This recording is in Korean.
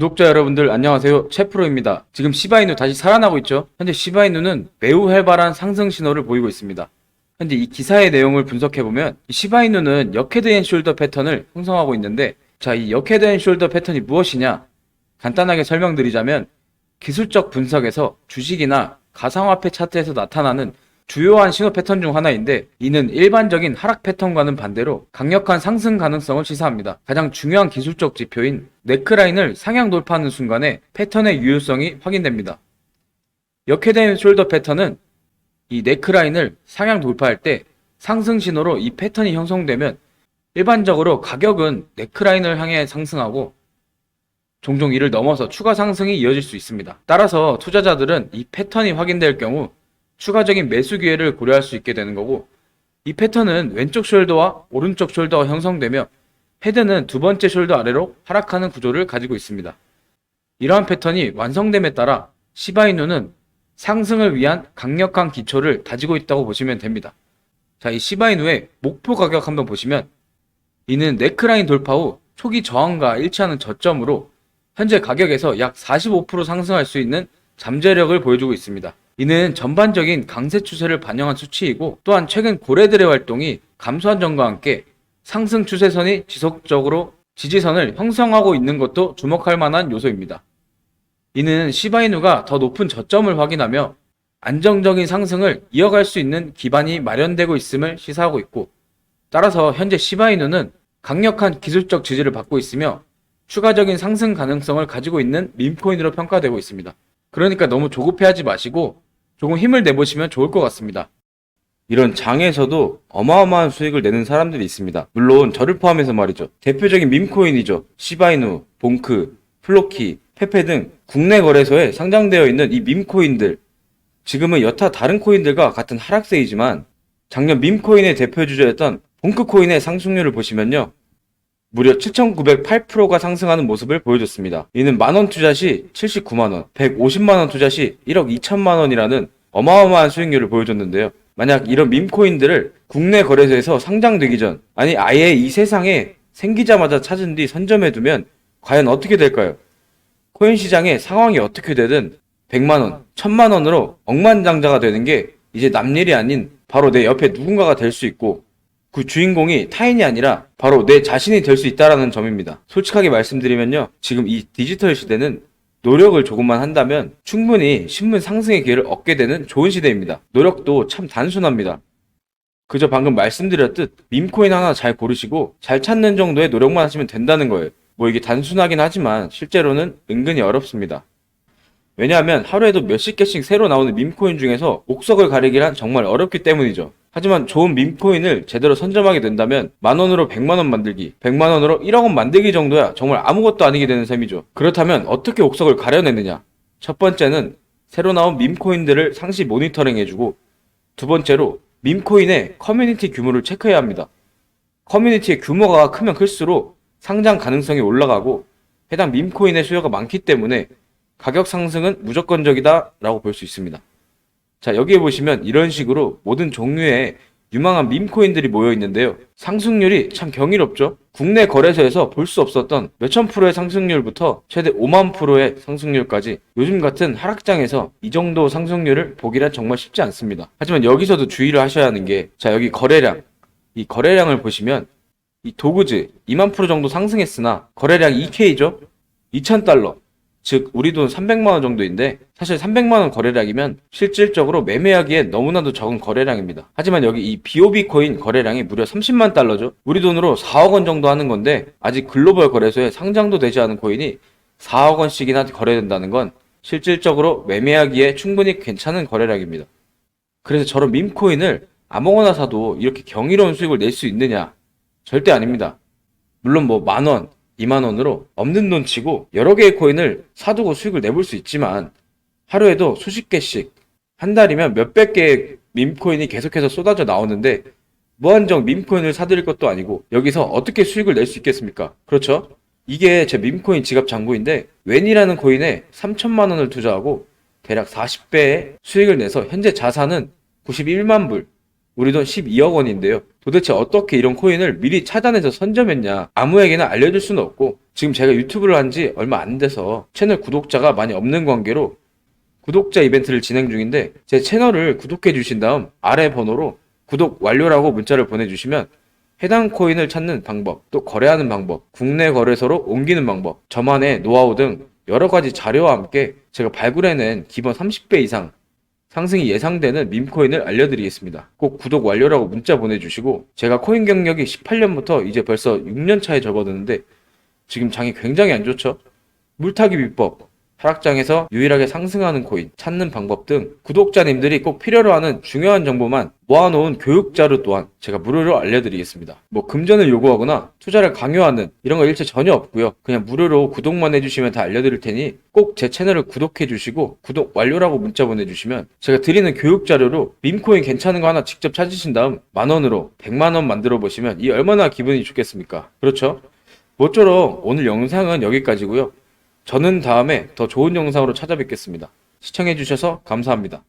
구독자 여러분들 안녕하세요. 채프로입니다. 지금 시바이누 다시 살아나고 있죠? 현재 시바이누는 매우 활발한 상승 신호를 보이고 있습니다. 현재 이 기사의 내용을 분석해보면 이 시바이누는 역헤드 앤 숄더 패턴을 형성하고 있는데 자 이 역헤드 앤 숄더 패턴이 무엇이냐? 간단하게 설명드리자면 기술적 분석에서 주식이나 가상화폐 차트에서 나타나는 주요한 신호 패턴 중 하나인데 이는 일반적인 하락 패턴과는 반대로 강력한 상승 가능성을 시사합니다. 가장 중요한 기술적 지표인 네크라인을 상향 돌파하는 순간에 패턴의 유효성이 확인됩니다. 역회된 숄더 패턴은 이 네크라인을 상향 돌파할 때 상승 신호로 이 패턴이 형성되면 일반적으로 가격은 네크라인을 향해 상승하고 종종 이를 넘어서 추가 상승이 이어질 수 있습니다. 따라서 투자자들은 이 패턴이 확인될 경우 추가적인 매수 기회를 고려할 수 있게 되는 거고 이 패턴은 왼쪽 숄더와 오른쪽 숄더가 형성되며 헤드는 두 번째 숄더 아래로 하락하는 구조를 가지고 있습니다. 이러한 패턴이 완성됨에 따라 시바이누는 상승을 위한 강력한 기초를 다지고 있다고 보시면 됩니다. 자, 이 시바이누의 목표 가격 한번 보시면 이는 네크라인 돌파 후 초기 저항과 일치하는 저점으로 현재 가격에서 약 45% 상승할 수 있는 잠재력을 보여주고 있습니다. 이는 전반적인 강세 추세를 반영한 수치이고 또한 최근 고래들의 활동이 감소한 점과 함께 상승 추세선이 지속적으로 지지선을 형성하고 있는 것도 주목할 만한 요소입니다. 이는 시바이누가 더 높은 저점을 확인하며 안정적인 상승을 이어갈 수 있는 기반이 마련되고 있음을 시사하고 있고 따라서 현재 시바이누는 강력한 기술적 지지를 받고 있으며 추가적인 상승 가능성을 가지고 있는 밈코인으로 평가되고 있습니다. 그러니까 너무 조급해하지 마시고 조금 힘을 내보시면 좋을 것 같습니다. 이런 장에서도 어마어마한 수익을 내는 사람들이 있습니다. 물론 저를 포함해서 말이죠. 대표적인 밈코인이죠. 시바이누, 봉크, 플로키, 페페 등 국내 거래소에 상장되어 있는 이 밈코인들. 지금은 여타 다른 코인들과 같은 하락세이지만 작년 밈코인의 대표 주자였던 봉크코인의 상승률을 보시면요. 무려 7,908%가 상승하는 모습을 보여줬습니다. 이는 만원 투자 시 79만원, 150만원 투자 시 1억 2천만원이라는 어마어마한 수익률을 보여줬는데요. 만약 이런 밈코인들을 국내 거래소에서 상장되기 전, 아니 아예 이 세상에 생기자마자 찾은 뒤 선점해두면 과연 어떻게 될까요? 코인 시장의 상황이 어떻게 되든 100만원, 1000만원으로 억만장자가 되는 게 이제 남일이 아닌 바로 내 옆에 누군가가 될 수 있고 그 주인공이 타인이 아니라 바로 내 자신이 될 수 있다라는 점입니다. 솔직하게 말씀드리면요. 지금 이 디지털 시대는 노력을 조금만 한다면 충분히 신문 상승의 기회를 얻게 되는 좋은 시대입니다. 노력도 참 단순합니다. 그저 방금 말씀드렸듯 밈코인 하나 잘 고르시고 잘 찾는 정도의 노력만 하시면 된다는 거예요. 뭐 이게 단순하긴 하지만 실제로는 은근히 어렵습니다. 왜냐하면 하루에도 몇십 개씩 새로 나오는 밈코인 중에서 옥석을 가리기란 정말 어렵기 때문이죠. 하지만 좋은 밈코인을 제대로 선점하게 된다면 만원으로 100만원 만들기, 100만원으로 1억원 만들기 정도야 정말 아무것도 아니게 되는 셈이죠. 그렇다면 어떻게 옥석을 가려내느냐? 첫 번째는 새로 나온 밈코인들을 상시 모니터링 해주고 두 번째로 밈코인의 커뮤니티 규모를 체크해야 합니다. 커뮤니티의 규모가 크면 클수록 상장 가능성이 올라가고 해당 밈코인의 수요가 많기 때문에 가격 상승은 무조건적이다 라고 볼 수 있습니다. 자, 여기에 보시면 이런 식으로 모든 종류의 유망한 밈코인들이 모여 있는데요. 상승률이 참 경이롭죠? 국내 거래소에서 볼 수 없었던 몇천 프로의 상승률부터 최대 5만 프로의 상승률까지 요즘 같은 하락장에서 이 정도 상승률을 보기란 정말 쉽지 않습니다. 하지만 여기서도 주의를 하셔야 하는 게, 자, 여기 거래량. 이 거래량을 보시면 이 도그즈 2만 프로 정도 상승했으나 거래량 2K죠? 2,000달러. 즉 우리 돈 300만 원 정도인데 사실 300만 원 거래량이면 실질적으로 매매하기에 너무나도 적은 거래량입니다. 하지만 여기 이 BOB 코인 거래량이 무려 30만 달러죠. 우리 돈으로 4억 원 정도 하는 건데 아직 글로벌 거래소에 상장도 되지 않은 코인이 4억 원씩이나 거래된다는 건 실질적으로 매매하기에 충분히 괜찮은 거래량입니다. 그래서 저런 밈코인을 아무거나 사도 이렇게 경이로운 수익을 낼 수 있느냐? 절대 아닙니다. 물론 뭐 만 원, 2만 원으로 없는 돈 치고 여러 개의 코인을 사두고 수익을 내볼 수 있지만 하루에도 수십 개씩 한 달이면 몇백 개의 밈코인이 계속해서 쏟아져 나오는데 무한정 밈코인을 사들일 것도 아니고 여기서 어떻게 수익을 낼 수 있겠습니까? 그렇죠? 이게 제 밈코인 지갑 잔고인데 웬이라는 코인에 3천만 원을 투자하고 대략 40배의 수익을 내서 현재 자산은 91만 불 우리 돈 12억 원인데요. 도대체 어떻게 이런 코인을 미리 찾아내서 선점했냐? 아무에게나 알려줄 수는 없고 지금 제가 유튜브를 한 지 얼마 안 돼서 채널 구독자가 많이 없는 관계로 구독자 이벤트를 진행 중인데 제 채널을 구독해 주신 다음 아래 번호로 구독 완료라고 문자를 보내주시면 해당 코인을 찾는 방법, 또 거래하는 방법, 국내 거래소로 옮기는 방법, 저만의 노하우 등 여러 가지 자료와 함께 제가 발굴해낸 기본 30배 이상 상승이 예상되는 밈코인을 알려드리겠습니다. 꼭 구독 완료라고 문자 보내주시고 제가 코인 경력이 18년부터 이제 벌써 6년 차에 접어드는데 지금 장이 굉장히 안 좋죠? 물타기 비법, 하락장에서 유일하게 상승하는 코인, 찾는 방법 등 구독자님들이 꼭 필요로 하는 중요한 정보만 모아놓은 교육 자료 또한 제가 무료로 알려드리겠습니다. 뭐 금전을 요구하거나 투자를 강요하는 이런 거 일체 전혀 없고요. 그냥 무료로 구독만 해주시면 다 알려드릴 테니 꼭 제 채널을 구독해 주시고 구독 완료라고 문자 보내주시면 제가 드리는 교육 자료로 밈코인 괜찮은 거 하나 직접 찾으신 다음 만 원으로 100만 원 만들어 보시면 이 얼마나 기분이 좋겠습니까? 그렇죠? 모쪼록 오늘 영상은 여기까지고요. 저는 다음에 더 좋은 영상으로 찾아뵙겠습니다. 시청해주셔서 감사합니다.